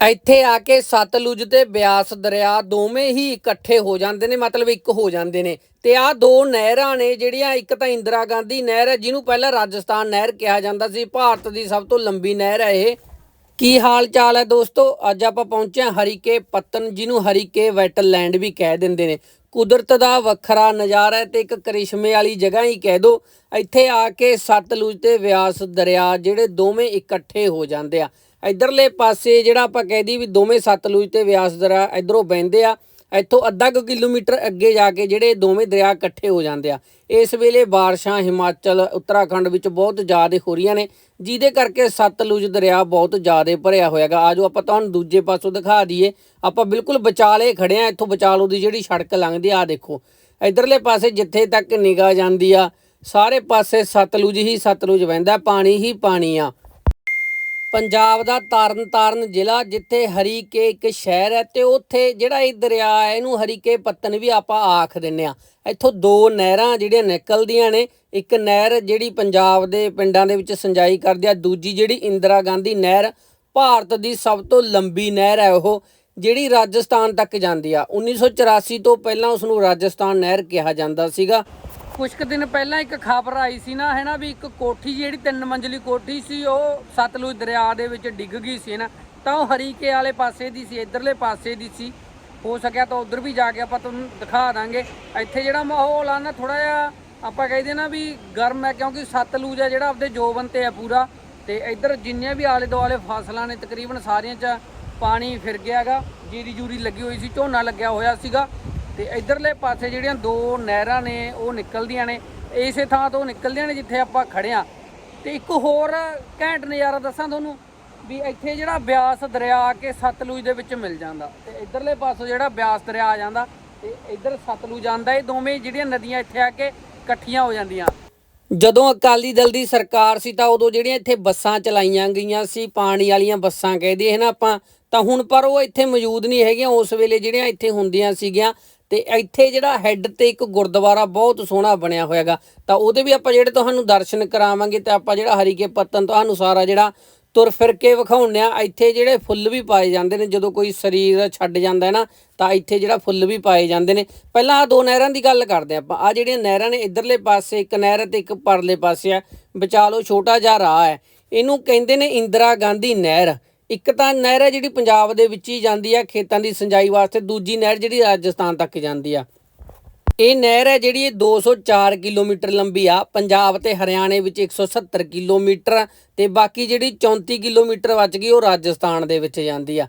ਇੱਥੇ ਆ ਕੇ ਸਤਲੁਜ ਤੇ ਬਿਆਸ ਦਰਿਆ ਦੋਵੇਂ ਹੀ ਇਕੱਠੇ ਹੋ ਜਾਂਦੇ ਨੇ, ਮਤਲਬ ਇੱਕ ਹੋ ਜਾਂਦੇ ਨੇ। ਤੇ ਆ ਦੋ ਨਹਿਰਾਂ ਨੇ, ਜਿਹੜੀਆਂ ਇੱਕ ਤਾਂ ਇੰਦਰਾ ਗਾਂਧੀ ਨਹਿਰ ਹੈ, ਜਿਹਨੂੰ ਪਹਿਲਾਂ ਰਾਜਸਥਾਨ ਨਹਿਰ ਕਿਹਾ ਜਾਂਦਾ ਸੀ, ਭਾਰਤ ਦੀ ਸਭ ਤੋਂ ਲੰਬੀ ਨਹਿਰ ਹੈ ਇਹ। ਕੀ ਹਾਲ ਚਾਲ ਹੈ ਦੋਸਤੋ? ਅੱਜ ਆਪਾਂ ਪਹੁੰਚੇ ਹਾਂ ਹਰੀਕੇ ਪੱਤਨ, ਜਿਹਨੂੰ ਹਰੀਕੇ ਵੈਟਲੈਂਡ ਵੀ ਕਹਿ ਦਿੰਦੇ ਨੇ। ਕੁਦਰਤ ਦਾ ਵੱਖਰਾ ਨਜ਼ਾਰਾ ਹੈ ਤੇ ਇੱਕ ਕਰਿਸ਼ਮੇ ਵਾਲੀ ਜਗ੍ਹਾ ਹੀ ਕਹਿ ਦੋ। ਇੱਥੇ ਆ ਕੇ ਸਤਲੁਜ ਤੇ ਬਿਆਸ ਦਰਿਆ, ਜਿਹੜੇ ਦੋਵੇਂ ਇਕੱਠੇ ਹੋ ਜਾਂਦੇ ਆ। ਇਧਰਲੇ ਪਾਸੇ ਜਿਹੜਾ ਆਪਾਂ ਕਹਿ ਦਈਏ ਵੀ ਦੋਵੇਂ ਸਤਲੁਜ ਤੇ ਬਿਆਸ ਦਰਿਆ ਇਧਰੋਂ ਵਹਿੰਦੇ ਆ, ਇੱਥੋਂ ਅੱਧਾ ਕੁ ਕਿਲੋਮੀਟਰ ਅੱਗੇ ਜਾ ਕੇ ਜਿਹੜੇ ਦੋਵੇਂ ਦਰਿਆ ਇਕੱਠੇ ਹੋ ਜਾਂਦੇ ਆ। ਇਸ ਵੇਲੇ ਬਾਰਿਸ਼ਾਂ ਹਿਮਾਚਲ, ਉੱਤਰਾਖੰਡ ਵਿੱਚ ਬਹੁਤ ਜ਼ਿਆਦਾ ਹੋ ਰਹੀਆਂ ਨੇ, ਜਿਹਦੇ ਕਰਕੇ ਸਤਲੁਜ ਦਰਿਆ ਬਹੁਤ ਜ਼ਿਆਦਾ ਭਰਿਆ ਹੋਇਆਗਾ ਆਜੋ ਆਪਾਂ ਤੁਹਾਨੂੰ ਦੂਜੇ ਪਾਸੋਂ ਦਿਖਾ ਦਈਏ। ਆਪਾਂ ਬਿਲਕੁਲ ਵਿਚਾਲੇ ਖੜੇ ਆ, ਇੱਥੋਂ ਵਿਚਾਲੋ ਦੀ ਜਿਹੜੀ ਸੜਕ ਲੰਘਦੀ ਆ, ਆਹ ਦੇਖੋ। ਇਧਰਲੇ ਪਾਸੇ ਜਿੱਥੇ ਤੱਕ ਨਿਗਾਹ ਜਾਂਦੀ ਆ, ਸਾਰੇ ਪਾਸੇ ਸਤਲੁਜ ਹੀ ਸਤਲੁਜ ਵਹਿੰਦਾ, ਪਾਣੀ ਹੀ ਪਾਣੀ ਆ। ਪੰਜਾਬ ਦਾ ਤਰਨਤਾਰਨ ਜ਼ਿਲ੍ਹਾ, ਜਿੱਥੇ ਹਰੀਕੇ ਇੱਕ ਸ਼ਹਿਰ ਹੈ ਤੇ ਉੱਥੇ ਜਿਹੜਾ ਇਹ ਦਰਿਆ ਹੈ, ਇਹਨੂੰ ਹਰੀਕੇ ਪੱਤਨ ਵੀ ਆਪਾਂ ਆਖ ਦਿੰਨੇ ਆ। ਇੱਥੋਂ ਦੋ ਨਹਿਰਾਂ ਜਿਹੜੀਆਂ ਨਿਕਲਦੀਆਂ ਨੇ, ਇੱਕ ਨਹਿਰ ਜਿਹੜੀ ਪੰਜਾਬ ਦੇ ਪਿੰਡਾਂ ਦੇ ਵਿੱਚ ਸਿੰਜਾਈ ਕਰਦੀ ਆ, ਦੂਜੀ ਜਿਹੜੀ ਇੰਦਰਾ ਗਾਂਧੀ ਨਹਿਰ, ਭਾਰਤ ਦੀ ਸਭ ਤੋਂ ਲੰਬੀ ਨਹਿਰ ਹੈ ਉਹ, ਜਿਹੜੀ ਰਾਜਸਥਾਨ ਤੱਕ ਜਾਂਦੀ ਆ। 1984 ਤੋਂ ਪਹਿਲਾਂ ਉਸ ਨੂੰ ਰਾਜਸਥਾਨ ਨਹਿਰ ਕਿਹਾ ਜਾਂਦਾ ਸੀਗਾ। ਕੁਝ ਕੁ ਦਿਨ ਪਹਿਲਾਂ ਇੱਕ ਖਬਰ ਆਈ ਸੀ ਨਾ, ਹੈ ਨਾ, ਵੀ ਇੱਕ ਕੋਠੀ ਜਿਹੜੀ ਤਿੰਨ ਮੰਜ਼ਲੀ ਕੋਠੀ ਸੀ, ਉਹ ਸਤਲੁਜ ਦਰਿਆ ਦੇ ਵਿੱਚ ਡਿੱਗ ਗਈ ਸੀ ਨਾ। ਤਾਂ ਉਹ ਹਰੀਕੇ ਵਾਲੇ ਪਾਸੇ ਦੀ ਸੀ, ਇਧਰਲੇ ਪਾਸੇ ਦੀ ਸੀ। ਹੋ ਸਕਿਆ ਤਾਂ ਉਧਰ ਵੀ ਜਾ ਕੇ ਆਪਾਂ ਤੁਹਾਨੂੰ ਦਿਖਾ ਦਾਂਗੇ। ਇੱਥੇ ਜਿਹੜਾ ਮਾਹੌਲ ਆ ਨਾ ਥੋੜਾ ਜਿਹਾ ਆਪਾਂ ਕਹਿੰਦੇ ਨਾ ਵੀ ਗਰਮ ਹੈ, ਕਿਉਂਕਿ ਸਤਲੁਜ ਹੈ ਜਿਹੜਾ ਆਪਦੇ ਜੋਬਨ ਤੇ ਹੈ ਪੂਰਾ। ਤੇ ਇੱਧਰ ਜਿੰਨੇ ਵੀ ਆਲੇ ਦੁਆਲੇ ਫਸਲਾਂ ਨੇ, ਤਕਰੀਬਨ ਸਾਰੀਆਂ 'ਚ ਪਾਣੀ ਫਿਰ ਗਿਆਗਾ ਜੀਰੀ ਜੂਰੀ ਲੱਗੀ ਹੋਈ ਸੀ, ਝੋਨਾ ਲੱਗਿਆ ਹੋਇਆ ਸੀਗਾ। ਤੇ ਇਧਰਲੇ ਪਾਸੇ ਜਿਹੜੀਆਂ ਦੋ ਨਹਿਰਾਂ ਨੇ, ਉਹ ਨਿਕਲਦੀਆਂ ਨੇ। ਇਸੇ ਥਾਂ ਤੋਂ ਨਿਕਲਦੀਆਂ ਨੇ ਜਿੱਥੇ ਆਪਾਂ ਖੜੇ ਆ ਤੇ ਇੱਕ ਹੋਰ ਘੈਂਟ ਨਜ਼ਾਰਾ ਦੱਸਾਂ ਤੁਹਾਨੂੰ ਵੀ ਇੱਥੇ ਜਿਹੜਾ ਬਿਆਸ ਦਰਿਆ ਆ ਕੇ ਸਤਲੁਜ ਦੇ ਵਿੱਚ ਮਿਲ ਜਾਂਦਾ। ਤੇ ਇਧਰਲੇ ਪਾਸੋਂ ਜਿਹੜਾ ਬਿਆਸ ਦਰਿਆ ਆ ਜਾਂਦਾ, ਤੇ ਇਧਰ ਸਤਲੁਜ ਆਂਦਾ ਇਹ ਦੋਵੇਂ ਜਿਹੜੀਆਂ ਨਦੀਆਂ ਇੱਥੇ ਆ ਕੇ ਇਕੱਠੀਆਂ ਹੋ ਜਾਂਦੀਆਂ। ਜਦੋਂ ਅਕਾਲੀ ਦਲ ਦੀ ਸਰਕਾਰ ਸੀ ਤਾਂ ਉਦੋਂ ਜਿਹੜੀਆਂ ਇੱਥੇ ਬੱਸਾਂ ਚਲਾਈਆਂ ਗਈਆਂ ਸੀ, ਪਾਣੀ ਵਾਲੀਆਂ ਬੱਸਾਂ ਕਹਦੇ ਹੈ ਨਾ ਆਪਾਂ। ਤਾਂ ਹੁਣ ਪਰ ਉਹ ਇੱਥੇ ਮੌਜੂਦ ਨਹੀਂ ਹੈਗੀਆਂ, ਉਸ ਵੇਲੇ ਜਿਹੜੀਆਂ ਇੱਥੇ ਹੁੰਦੀਆਂ ਸੀਗੀਆਂ। ਤੇ ਇੱਥੇ ਜਿਹੜਾ ਹੈੱਡ ਤੇ ਇੱਕ ਗੁਰਦੁਆਰਾ ਬਹੁਤ ਸੋਹਣਾ ਬਣਿਆ ਹੋਇਆਗਾ, ਤਾਂ ਉਹਦੇ ਵੀ ਆਪਾਂ ਜਿਹੜੇ ਤੁਹਾਨੂੰ ਦਰਸ਼ਨ ਕਰਾਵਾਂਗੇ ਤੇ ਆਪਾਂ ਜਿਹੜਾ ਹਰੀਕੇ ਪੱਤਨ ਤੁਹਾਨੂੰ ਸਾਰਾ ਜਿਹੜਾ ਤੁਰ ਫਿਰ ਕੇ ਵਿਖਾਉਂਦੇ ਆ ਇੱਥੇ ਜਿਹੜੇ ਫੁੱਲ ਵੀ ਪਾਏ ਜਾਂਦੇ ਨੇ, ਜਦੋਂ ਕੋਈ ਸਰੀਰ ਛੱਡ ਜਾਂਦਾ ਹੈ ਨਾ, ਤਾਂ ਇੱਥੇ ਜਿਹੜਾ ਫੁੱਲ ਵੀ ਪਾਏ ਜਾਂਦੇ ਨੇ। ਪਹਿਲਾਂ ਆ ਦੋ ਨਹਿਰਾਂ ਦੀ ਗੱਲ ਕਰਦੇ ਆਪਾਂ ਆ ਜਿਹੜੀਆਂ ਨਹਿਰਾਂ ਨੇ ਇਧਰਲੇ ਪਾਸੇ, ਇੱਕ ਨਹਿਰ ਤੇ ਇੱਕ ਪਰਲੇ ਪਾਸੇ ਆ ਵਿਚਾਲੋ ਛੋਟਾ ਜਿਹਾ ਰਾਹ ਹੈ। ਇਹਨੂੰ ਕਹਿੰਦੇ ਨੇ ਇੰਦਰਾ ਗਾਂਧੀ ਨਹਿਰ। ਇੱਕ ਤਾਂ ਨਹਿਰ ਹੈ ਜਿਹੜੀ ਪੰਜਾਬ ਦੇ ਵਿੱਚ ਹੀ ਜਾਂਦੀ ਆ, ਖੇਤਾਂ ਦੀ ਸਿੰਜਾਈ ਵਾਸਤੇ, ਦੂਜੀ ਨਹਿਰ ਜਿਹੜੀ ਰਾਜਸਥਾਨ ਤੱਕ ਜਾਂਦੀ ਆ। ਇਹ ਨਹਿਰ ਹੈ ਜਿਹੜੀ ਇਹ 204 ਕਿਲੋਮੀਟਰ ਲੰਬੀ ਆ, ਪੰਜਾਬ ਤੇ ਹਰਿਆਣੇ ਵਿੱਚ 170 ਕਿਲੋਮੀਟਰ ਤੇ ਬਾਕੀ ਜਿਹੜੀ 34 ਕਿਲੋਮੀਟਰ ਬਚ ਗਈ ਉਹ ਰਾਜਸਥਾਨ ਦੇ ਵਿੱਚ ਜਾਂਦੀ ਆ।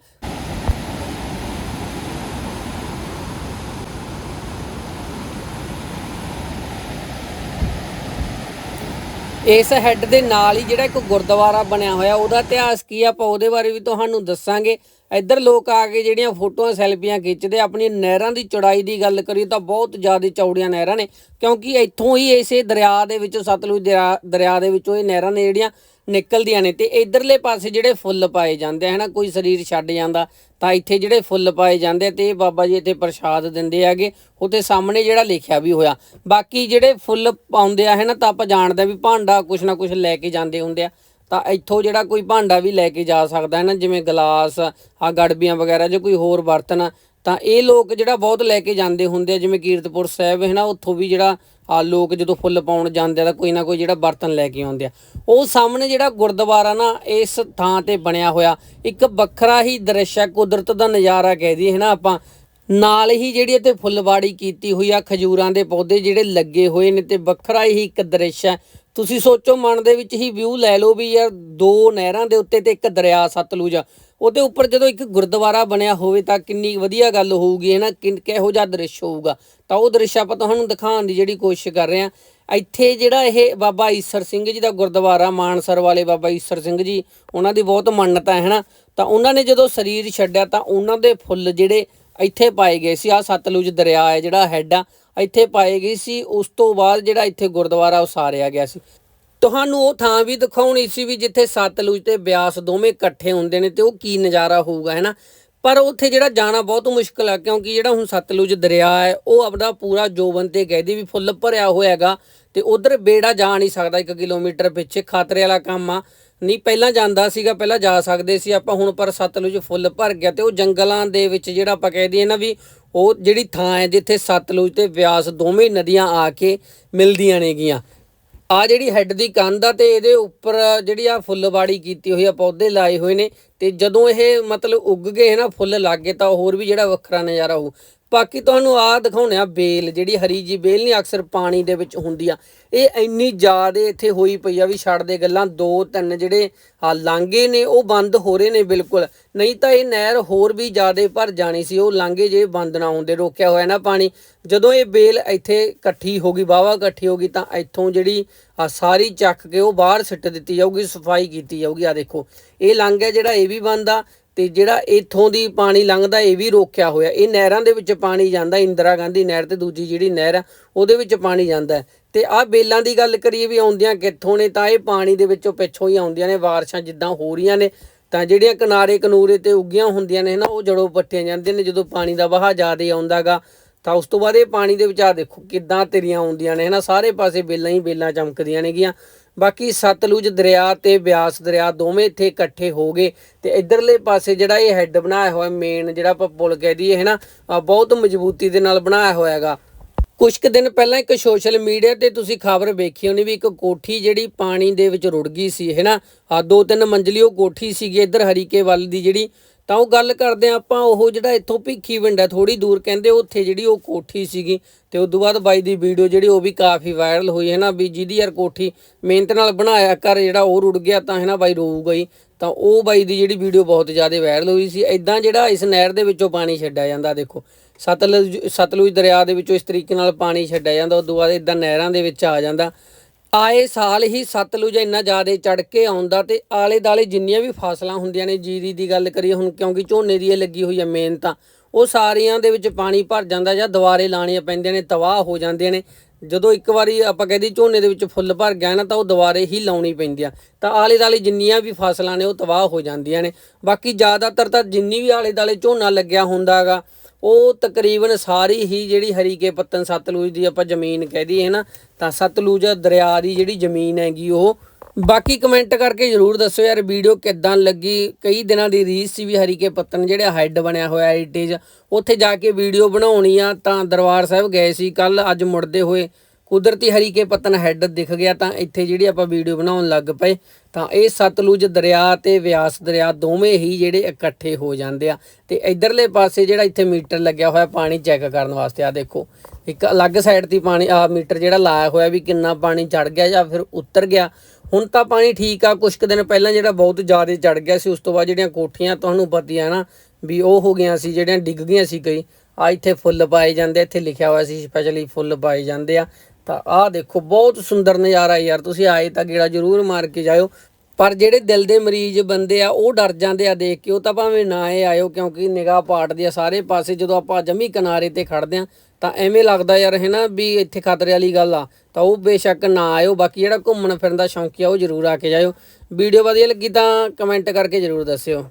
ਇਸ ਹੈੱਡ ਦੇ ਨਾਲ ਹੀ ਜਿਹੜਾ ਇੱਕ ਗੁਰਦੁਆਰਾ ਬਣਿਆ ਹੋਇਆ, ਉਹਦਾ ਇਤਿਹਾਸ ਕੀ ਆ? ਆਪਾਂ ਉਹਦੇ ਬਾਰੇ ਵੀ ਤੁਹਾਨੂੰ ਦੱਸਾਂਗੇ। ਇੱਧਰ ਲੋਕ ਆ ਕੇ ਜਿਹੜੀਆਂ ਫੋਟੋਆਂ, ਸੈਲਫੀਆਂ ਖਿੱਚਦੇ ਆਪਣੀ ਨਹਿਰਾਂ ਦੀ ਚੌੜਾਈ ਦੀ ਗੱਲ ਕਰੀਏ ਤਾਂ ਬਹੁਤ ਜ਼ਿਆਦਾ ਚੌੜੀਆਂ ਨਹਿਰਾਂ ਨੇ। ਕਿਉਂਕਿ ਇੱਥੋਂ ਹੀ ਇਸੇ ਦਰਿਆ ਦੇ ਵਿੱਚੋਂ, ਸਤਲੁਜ ਦਰਿਆ ਦਰਿਆ ਦੇ ਵਿੱਚੋਂ ਇਹ ਨਹਿਰਾਂ ਨੇ ਜਿਹੜੀਆਂ ਨਿਕਲਦੀਆਂ ਨੇ ਤੇ ਇਧਰਲੇ ਪਾਸੇ ਜਿਹੜੇ ਫੁੱਲ ਪਾਏ ਜਾਂਦੇ ਆ, ਹਨਾ, ਕੋਈ ਸਰੀਰ ਛੱਡ ਜਾਂਦਾ, ਤਾਂ ਇੱਥੇ ਜਿਹੜੇ ਫੁੱਲ ਪਾਏ ਜਾਂਦੇ ਆ, ਤੇ ਇਹ ਬਾਬਾ ਜੀ ਇੱਥੇ ਪ੍ਰਸ਼ਾਦ ਦਿੰਦੇ ਆਗੇ ਉਹਦੇ ਸਾਹਮਣੇ ਜਿਹੜਾ ਲਿਖਿਆ ਵੀ ਹੋਇਆ। ਬਾਕੀ ਜਿਹੜੇ ਫੁੱਲ ਪਾਉਂਦੇ ਆ, ਹਨਾ, ਤਾਂ ਆਪਾਂ ਜਾਣਦੇ ਵੀ ਭਾਂਡਾ ਕੁਛ ਨਾ ਕੁਛ ਲੈ ਕੇ ਜਾਂਦੇ ਹੁੰਦੇ ਆ। ਤਾਂ ਇੱਥੋਂ ਜਿਹੜਾ ਕੋਈ ਭਾਂਡਾ ਵੀ ਲੈ ਕੇ ਜਾ ਸਕਦਾ ਹੈ ਨਾ ਜਿਵੇਂ ਗਲਾਸ, ਆ ਗੜਬੀਆਂ ਵਗੈਰਾ, ਜੇ ਕੋਈ ਹੋਰ ਬਰਤਨ ਤਾਂ ਇਹ ਲੋਕ ਜਿਹੜਾ ਬਹੁਤ ਲੈ ਕੇ ਜਾਂਦੇ ਹੁੰਦੇ ਆ, ਜਿਵੇਂ ਕੀਰਤਪੁਰ ਸਾਹਿਬ ਹੈ ਨਾ, ਉੱਥੋਂ ਵੀ ਜਿਹੜਾ ਆ ਲੋਕ ਜਦੋਂ ਫੁੱਲ ਪਾਉਣ ਜਾਂਦੇ ਆ ਤਾਂ ਕੋਈ ਨਾ ਕੋਈ ਜਿਹੜਾ ਬਰਤਨ ਲੈ ਕੇ ਆਉਂਦੇ ਆ। ਉਹ ਸਾਹਮਣੇ ਜਿਹੜਾ ਗੁਰਦੁਆਰਾ ਨਾ, ਇਸ ਥਾਂ ਤੇ ਬਣਿਆ ਹੋਇਆ, ਇੱਕ ਵੱਖਰਾ ਹੀ ਦ੍ਰਿਸ਼ ਹੈ ਕੁਦਰਤ ਦਾ ਨਜ਼ਾਰਾ ਕਹਿ ਦਈਏ, ਹੈ ਨਾ ਆਪਾਂ। ਨਾਲ ਹੀ ਜਿਹੜੀ ਇੱਥੇ ਫੁੱਲਬਾੜੀ ਕੀਤੀ ਹੋਈ ਆ, ਖਜੂਰਾਂ ਦੇ ਪੌਦੇ ਜਿਹੜੇ ਲੱਗੇ ਹੋਏ ਨੇ ਤੇ ਵੱਖਰਾ ਹੀ ਇੱਕ ਦ੍ਰਿਸ਼ ਹੈ ਤੁਸੀਂ ਸੋਚੋ, ਮਨ ਦੇ ਵਿੱਚ ਹੀ ਵਿਊ ਲੈ ਲਓ ਵੀ ਯਾਰ, ਦੋ ਨਹਿਰਾਂ ਦੇ ਉੱਤੇ ਤੇ ਇੱਕ ਦਰਿਆ ਸਤਲੁਜ ਉਹਦੇ ਉੱਪਰ ਜਦੋਂ ਇੱਕ ਗੁਰਦੁਆਰਾ ਬਣਿਆ ਹੋਵੇ ਤਾਂ ਕਿੰਨੀ ਵਧੀਆ ਗੱਲ ਹੋਊਗੀ ਹੈ ਨਾ ਕਿਹੋ ਜਿਹਾ ਦ੍ਰਿਸ਼ ਹੋਊਗਾ? ਤਾਂ ਉਹ ਦ੍ਰਿਸ਼ ਆਪਾਂ ਤੁਹਾਨੂੰ ਦਿਖਾਉਣ ਦੀ ਜਿਹੜੀ ਕੋਸ਼ਿਸ਼ ਕਰ ਰਹੇ ਆ ਇੱਥੇ ਜਿਹੜਾ ਇਹ ਬਾਬਾ ਈਸਰ ਸਿੰਘ ਜੀ ਦਾ ਗੁਰਦੁਆਰਾ, ਮਾਨਸਰ ਵਾਲੇ ਬਾਬਾ ਈਸਰ ਸਿੰਘ ਜੀ, ਉਹਨਾਂ ਦੀ ਬਹੁਤ ਮੰਨਤਾ ਹੈ ਨਾ ਤਾਂ ਉਹਨਾਂ ਨੇ ਜਦੋਂ ਸਰੀਰ ਛੱਡਿਆ ਤਾਂ ਉਹਨਾਂ ਦੇ ਫੁੱਲ ਜਿਹੜੇ ਇੱਥੇ ਪਾਏ ਗਏ ਸੀ। ਆ ਸਤਲੁਜ ਦਰਿਆ ਹੈ ਜਿਹੜਾ ਹੈਡ ਆ, ਇੱਥੇ ਪਾਏ ਗਈ ਸੀ। ਉਸ ਤੋਂ ਬਾਅਦ ਜਿਹੜਾ ਇੱਥੇ ਗੁਰਦੁਆਰਾ ਉਸਾਰਿਆ ਗਿਆ ਸੀ। ਤੁਹਾਨੂੰ ਉਹ ਥਾਂ ਵੀ ਦਿਖਾਉਣੀ ਸੀ ਵੀ ਜਿੱਥੇ ਸਤਲੁਜ ਤੇ ਬਿਆਸ ਦੋਵੇਂ ਇਕੱਠੇ ਹੁੰਦੇ ਨੇ ਤੇ ਉਹ ਕੀ ਨਜ਼ਾਰਾ ਹੋਊਗਾ ਹੈਨਾ ਪਰ ਉੱਥੇ ਜਿਹੜਾ ਜਾਣਾ ਬਹੁਤ ਮੁਸ਼ਕਲ ਆ, ਕਿਉਂਕਿ ਜਿਹੜਾ ਹੁਣ ਸਤਲੁਜ ਦਰਿਆ ਹੈ, ਉਹ ਆਪਣਾ ਪੂਰਾ ਜੋਬਨ ਤੇ ਕਹਿੰਦੇ ਵੀ ਫੁੱਲ ਭਰਿਆ ਹੋਇਆ ਹੈਗਾ ਤੇ ਉਧਰ ਬੇੜਾ ਜਾ ਨਹੀਂ ਸਕਦਾ 1 ਕਿਲੋਮੀਟਰ ਪਿੱਛੇ, ਖਾਤਰੇ ਵਾਲਾ ਕੰਮ ਆ। ਨਹੀਂ, ਪਹਿਲਾਂ ਜਾਂਦਾ ਸੀਗਾ, ਪਹਿਲਾਂ ਜਾ ਸਕਦੇ ਸੀ ਆਪਾਂ ਹੁਣ, ਪਰ ਸਤਲੁਜ ਫੁੱਲ ਭਰ ਗਿਆ ਤੇ ਉਹ ਜੰਗਲਾਂ ਦੇ ਵਿੱਚ ਜਿਹੜਾ ਆਪਾਂ ਕਹਿ ਦਈਏ ਨਾ ਵੀ ਉਹ ਜਿਹੜੀ ਥਾਂ ਹੈ ਜਿੱਥੇ ਸਤਲੁਜ ਤੇ ਬਿਆਸ ਦੋਵੇਂ ਨਦੀਆਂ ਆ ਕੇ ਮਿਲਦੀਆਂ ਨੇਗੀਆਂ। ਆ ਜਿਹੜੀ ਹੈੱਡ ਦੀ ਕੰਧ ਆ ਤੇ ਇਹਦੇ ਉੱਪਰ ਜਿਹੜੀ ਆ ਫੁੱਲਬਾੜੀ ਕੀਤੀ ਹੋਈ ਆ, ਪੌਦੇ ਲਾਏ ਹੋਏ ਨੇ। ਤੇ ਜਦੋਂ ਇਹ ਮਤਲਬ ਉੱਗ ਗਏ ਨਾ, ਫੁੱਲ ਲੱਗ ਗਏ ਤਾਂ ਹੋਰ ਵੀ ਜਿਹੜਾ ਵੱਖਰਾ ਨਜ਼ਾਰਾ ਹੋਊ। ਬਾਕੀ ਤੁਹਾਨੂੰ ਆ ਦਿਖਾਉਣੇ ਆ ਬੇਲ, ਜਿਹੜੀ ਹਰੀ ਜੀ ਬੇਲ ਨਹੀਂ ਅਕਸਰ ਪਾਣੀ ਦੇ ਵਿੱਚ ਹੁੰਦੀ ਆ। ਇਹ ਇੰਨੀ ਜ਼ਿਆਦਾ ਇੱਥੇ ਹੋਈ ਪਈ ਆ ਵੀ ਛੱਡ ਦੇ ਗੱਲਾਂ, ਦੋ ਤਿੰਨ ਜਿਹੜੇ ਆ ਲਾਂਗੇ ਨੇ, ਉਹ ਬੰਦ ਹੋ ਰਹੇ ਨੇ ਬਿਲਕੁਲ। ਨਹੀਂ ਤਾਂ ਇਹ ਨਹਿਰ ਹੋਰ ਵੀ ਜ਼ਿਆਦਾ ਭਰ ਜਾਣੀ ਸੀ, ਉਹ ਲਾਂਗੇ ਜੇ ਬੰਦ ਨਾ ਹੁੰਦੇ ਰੋਕਿਆ ਹੋਇਆ ਨਾ ਪਾਣੀ। ਜਦੋਂ ਇਹ ਬੇਲ ਇੱਥੇ ਇਕੱਠੀ ਹੋ ਗਈ, ਵਾਹਵਾ ਇਕੱਠੀ ਹੋ ਗਈ, ਤਾਂ ਇੱਥੋਂ ਜਿਹੜੀ ਆ ਸਾਰੀ ਚੱਕ ਕੇ ਉਹ ਬਾਹਰ ਸਿੱਟ ਦਿੱਤੀ ਜਾਊਗੀ, ਸਫ਼ਾਈ ਕੀਤੀ ਜਾਊਗੀ। ਆ ਦੇਖੋ, ਇਹ ਲੰਘ ਹੈ ਜਿਹੜਾ, ਇਹ ਵੀ ਬੰਦ ਆ ਤੇ ਜਿਹੜਾ ਇੱਥੋਂ ਦੀ ਪਾਣੀ ਲੰਘਦਾ, ਇਹ ਵੀ ਰੋਕਿਆ ਹੋਇਆ। ਇਹ ਨਹਿਰਾਂ ਦੇ ਵਿੱਚ ਪਾਣੀ ਜਾਂਦਾ, ਇੰਦਰਾ ਗਾਂਧੀ ਨਹਿਰ ਤੇ ਦੂਜੀ ਜਿਹੜੀ ਨਹਿਰ ਆ, ਉਹਦੇ ਵਿੱਚ ਪਾਣੀ ਜਾਂਦਾ ਹੈ। ਤੇ ਆਹ ਬੇਲਾਂ ਦੀ ਗੱਲ ਕਰੀਏ ਵੀ ਆਉਂਦੀਆਂ ਕਿੱਥੋਂ ਨੇ, ਤਾਂ ਇਹ ਪਾਣੀ ਦੇ ਵਿੱਚੋਂ ਪਿੱਛੋਂ ਹੀ ਆਉਂਦੀਆਂ ਨੇ, ਵਾਰਸ਼ਾਂ ਜਿੱਦਾਂ ਹੋ ਰਹੀਆਂ ਨੇ। ਤਾਂ ਜਿਹੜੀਆਂ ਕਿਨਾਰੇ ਕਨੂਰੇ ਤੇ ਉੱਗੀਆਂ ਹੁੰਦੀਆਂ ਨੇ ਨਾ ਉਹ ਜੜੋਂ ਪੱਟੀਆਂ ਜਾਂਦੀਆਂ ਨੇ, ਜਦੋਂ ਪਾਣੀ ਦਾ ਵਹਾਅ ਜ਼ਿਆਦਾ ਆਉਂਦਾਗਾ ਤਾਂ ਉਸ ਤੋਂ ਬਾਅਦ ਇਹ ਪਾਣੀ ਦੇ ਵਿਚਾਰ ਦੇਖੋ ਕਿੱਦਾਂ ਤੇਰੀਆਂ ਆਉਂਦੀਆਂ ਨੇ, ਹਨਾ? ਸਾਰੇ ਪਾਸੇ ਬੇਲਾਂ ਹੀ ਬੇਲਾਂ ਚਮਕਦੀਆਂ ਨੇਗੀਆਂ। ਬਾਕੀ ਸਤਲੁਜ ਦਰਿਆ ਤੇ ਬਿਆਸ ਦਰਿਆ ਦੋਵੇਂ ਇੱਥੇ ਇਕੱਠੇ ਹੋ ਗਏ ਤੇ ਇਧਰਲੇ ਪਾਸੇ ਜਿਹੜਾ ਇਹ ਹੈੱਡ ਬਣਾਇਆ ਹੋਇਆ ਮੇਨ ਜਿਹੜਾ ਆਪਾਂ ਪੁਲ ਕਹਿ ਦਈਏ ਹੈ ਨਾ ਬਹੁਤ ਮਜ਼ਬੂਤੀ ਦੇ ਨਾਲ ਬਣਾਇਆ ਹੋਇਆ ਹੈਗਾ ਕੁਝ ਕੁ ਦਿਨ ਪਹਿਲਾਂ ਇੱਕ ਸੋਸ਼ਲ ਮੀਡੀਆ ਤੇ ਤੁਸੀਂ ਖਬਰ ਵੇਖੀ ਹੋਣੀ ਵੀ ਇੱਕ ਕੋਠੀ ਜਿਹੜੀ ਪਾਣੀ ਦੇ ਵਿੱਚ ਰੁੜ ਗਈ ਸੀ ਹੈ ਨਾ ਆ ਦੋ ਤਿੰਨ ਮੰਜ਼ਲੀ ਉਹ ਕੋਠੀ ਸੀਗੀ ਇੱਧਰ ਹਰੀਕੇ ਵੱਲ ਦੀ ਜਿਹੜੀ ਤਾਂ ਉਹ ਗੱਲ ਕਰਦੇ ਹਾਂ ਆਪਾਂ, ਉਹ ਜਿਹੜਾ ਇੱਥੋਂ ਭਿੱਖੀ ਵਿੰਡਾ ਥੋੜੀ ਦੂਰ ਕਹਿੰਦੇ ਉੱਥੇ ਜਿਹੜੀ ਉਹ ਕੋਠੀ ਸੀਗੀ ਤੇ ਉਸ ਤੋਂ ਬਾਅਦ ਬਾਈ ਦੀ ਵੀਡੀਓ ਜਿਹੜੀ ਉਹ ਵੀ ਕਾਫੀ ਵਾਇਰਲ ਹੋਈ ਹੈ ਨਾ, ਵੀ ਜਿਹਦੀ ਯਾਰ ਕੋਠੀ ਮਿਹਨਤ ਨਾਲ ਬਣਾਇਆ ਕਰ ਜਿਹੜਾ ਉਹ ਰੁੜ ਗਿਆ ਤਾਂ ਹੈ ਨਾ ਬਾਈ ਰੋਊਗਾ ਹੀ। ਤਾਂ ਉਹ ਬਾਈ ਦੀ ਜਿਹੜੀ ਵੀਡੀਓ ਬਹੁਤ ਜ਼ਿਆਦਾ ਵਾਇਰਲ ਹੋਈ ਸੀ। ਐਦਾਂ ਜਿਹੜਾ ਇਸ ਨਹਿਰ ਦੇ ਵਿੱਚੋਂ ਪਾਣੀ ਛੱਡਿਆ ਜਾਂਦਾ, ਦੇਖੋ। ਸਤਲੁਜ ਸਤਲੁਜ ਦਰਿਆ ਦੇ ਵਿੱਚੋਂ ਇਸ ਤਰੀਕੇ ਨਾਲ ਪਾਣੀ ਛੱਡਿਆ ਜਾਂਦਾ ਉਸ ਤੋਂ ਬਾਅਦ ਇਦਾਂ ਨਹਿਰਾਂ ਦੇ ਵਿੱਚ ਆ ਜਾਂਦਾ। ਆਏ ਸਾਲ ਹੀ ਸਤਲੁਜ ਇੰਨਾ ਜ਼ਿਆਦਾ ਚੜ ਕੇ ਆਉਂਦਾ ਤੇ ਆਲੇ ਦਾਲੇ ਜਿੰਨੀਆਂ ਵੀ ਫਸਲਾਂ ਹੁੰਦੀਆਂ ਨੇ, ਜੀਰੀ ਦੀ ਗੱਲ ਕਰੀਏ ਹੁਣ ਕਿਉਂਕਿ ਝੋਨੇ ਦੀ ਇਹ ਲੱਗੀ ਹੋਈ ਹੈ ਮੇਨ ਤਾਂ, ਉਹ ਸਾਰੀਆਂ ਦੇ ਵਿੱਚ ਪਾਣੀ ਭਰ ਜਾਂਦਾ ਜਾਂ ਦੁਬਾਰੇ ਲਾਣੀਆਂ ਪੈਂਦੀਆਂ ਨੇ, ਤਬਾਹ ਹੋ ਜਾਂਦੀਆਂ ਨੇ। ਜਦੋਂ ਇੱਕ ਵਾਰੀ ਆਪਾਂ ਕਹਿੰਦੇ ਝੋਨੇ ਦੇ ਵਿੱਚ ਫੁੱਲ ਭਰ ਗਿਆ ਨਾ, ਤਾਂ ਉਹ ਦੁਬਾਰੇ ਹੀ ਲਾਉਣੀ ਪੈਂਦੀ ਆ। ਤਾਂ ਆਲੇ ਦਾਲੇ ਜਿੰਨੀਆਂ ਵੀ ਫਸਲਾਂ ਨੇ, ਉਹ ਤਬਾਹ ਹੋ ਜਾਂਦੀਆਂ ਨੇ। ਬਾਕੀ ਜ਼ਿਆਦਾਤਰ ਤਾਂ ਜਿੰਨੀ ਵੀ ਆਲੇ ਦਾਲੇ ਝੋਨਾ ਲੱਗਿਆ ਹੁੰਦਾਗਾ ਉਹ ਤਕਰੀਬਨ ਸਾਰੀ ਹੀ ਜਿਹੜੀ ਹਰੀਕੇ ਪੱਤਨ ਸਤਲੁਜ ਦੀ ਆਪਾਂ ਜ਼ਮੀਨ ਕਹਿ ਦਈਏ ਨਾ ਤਾਂ ਸਤਲੁਜ ਦਰਿਆ ਦੀ ਜਿਹੜੀ ਜ਼ਮੀਨ ਹੈਗੀ ਉਹ। ਬਾਕੀ ਕਮੈਂਟ ਕਰਕੇ ਜਰੂਰ ਦੱਸੋ ਯਾਰ, ਵੀਡੀਓ ਕਿੱਦਾਂ ਲੱਗੀ? ਕਈ ਦਿਨਾਂ ਦੀ ਰੀਸ ਸੀ ਵੀ ਹਰੀਕੇ ਪੱਤਨ ਜਿਹੜਾ ਹੈੱਡ ਬਣਿਆ ਹੋਇਆ ਹੈਰੀਟੇਜ ਉੱਥੇ ਜਾ ਕੇ ਵੀਡੀਓ ਬਣਾਉਣੀ ਆ ਤਾਂ ਦਰਬਾਰ ਸਾਹਿਬ ਗਏ ਸੀ। ਕੱਲ ਅੱਜ ਮੁੜਦੇ ਹੋਏ ਕੁਦਰਤੀ ਹਰੀਕੇ ਪਤਨ ਹੈੱਡ ਦਿਖ ਗਿਆ ਤਾਂ ਇੱਥੇ ਜਿਹੜੀ ਆਪਾਂ ਵੀਡੀਓ ਬਣਾਉਣ ਲੱਗ ਪਏ, ਤਾਂ ਇਹ ਸਤਲੁਜ ਦਰਿਆ ਤੇ ਵਿਆਸ ਦਰਿਆ ਦੋਵੇਂ ਹੀ ਜਿਹੜੇ ਇਕੱਠੇ ਹੋ ਜਾਂਦੇ ਆ। ਤੇ ਇਧਰਲੇ ਪਾਸੇ ਜਿਹੜਾ ਇੱਥੇ ਮੀਟਰ ਲੱਗਿਆ ਹੋਇਆ ਪਾਣੀ ਚੈੱਕ ਕਰਨ ਵਾਸਤੇ ਆ ਦੇਖੋ, ਇੱਕ ਅਲੱਗ ਸਾਈਡ ਤੇ ਪਾਣੀ ਆ ਮੀਟਰ ਜਿਹੜਾ ਲਾਇਆ ਹੋਇਆ ਵੀ ਕਿੰਨਾ ਪਾਣੀ ਚੜ ਗਿਆ ਜਾਂ ਫਿਰ ਉਤਰ ਗਿਆ। ਹੁਣ ਤਾਂ ਪਾਣੀ ਠੀਕ ਆ ਕੁਝ ਕੁ ਦਿਨ ਪਹਿਲਾਂ ਜਿਹੜਾ ਬਹੁਤ ਜ਼ਿਆਦਾ ਚੜ ਗਿਆ ਸੀ, ਉਸ ਤੋਂ ਬਾਅਦ ਜਿਹੜੀਆਂ ਕੋਠੀਆਂ ਤੁਹਾਨੂੰ ਪਤੀ ਆ ਨਾ ਵੀ ਉਹ ਹੋ ਗਈਆਂ ਸੀ, ਜਿਹੜੀਆਂ ਡਿੱਗ ਗਈਆਂ ਸੀ ਕਈ ਆ ਇੱਥੇ ਫੁੱਲ ਪਾਏ ਜਾਂਦੇ ਇੱਥੇ ਲਿਖਿਆ ਹੋਇਆ ਸੀ ਸਪੈਸ਼ਲੀ ਫੁੱਲ ਪਾਏ ਜਾਂਦੇ ਆ। ਤਾਂ ਆਹ ਦੇਖੋ, ਬਹੁਤ ਸੁੰਦਰ ਨਜ਼ਾਰਾ ਯਾਰ, ਤੁਸੀਂ ਆਏ ਤਾਂ ਗੇੜਾ ਜ਼ਰੂਰ ਮਾਰ ਕੇ ਜਾਇਓ। ਪਰ ਜਿਹੜੇ ਦਿਲ ਦੇ ਮਰੀਜ਼ ਬੰਦੇ ਆ, ਉਹ ਡਰ ਜਾਂਦੇ ਆ ਦੇਖ ਕੇ, ਉਹ ਤਾਂ ਭਾਵੇਂ ਨਾ ਏ ਆਇਓ, ਕਿਉਂਕਿ ਨਿਗਾਹ ਪਾਟਦੀ ਆ ਸਾਰੇ ਪਾਸੇ, ਜਦੋਂ ਆਪਾਂ ਜਮੀ ਕਿਨਾਰੇ ਤੇ ਖੜਦੇ ਆ, ਤਾਂ ਐਵੇਂ ਲੱਗਦਾ ਯਾਰ, ਹੈ ਨਾ, ਵੀ ਇੱਥੇ ਖਤਰੇ ਵਾਲੀ ਗੱਲ ਆ। ਤਾਂ ਉਹ ਬੇਸ਼ੱਕ ਨਾ ਆਇਓ, ਬਾਕੀ ਜਿਹੜਾ ਘੁੰਮਣ ਫਿਰਨ ਦਾ ਸ਼ੌਂਕੀ ਆ, ਉਹ ਜ਼ਰੂਰ ਆ ਕੇ ਜਾਇਓ। ਵੀਡੀਓ ਵਧੀਆ ਲੱਗੀ ਤਾਂ ਕਮੈਂਟ ਕਰਕੇ ਜ਼ਰੂਰ ਦੱਸਿਓ।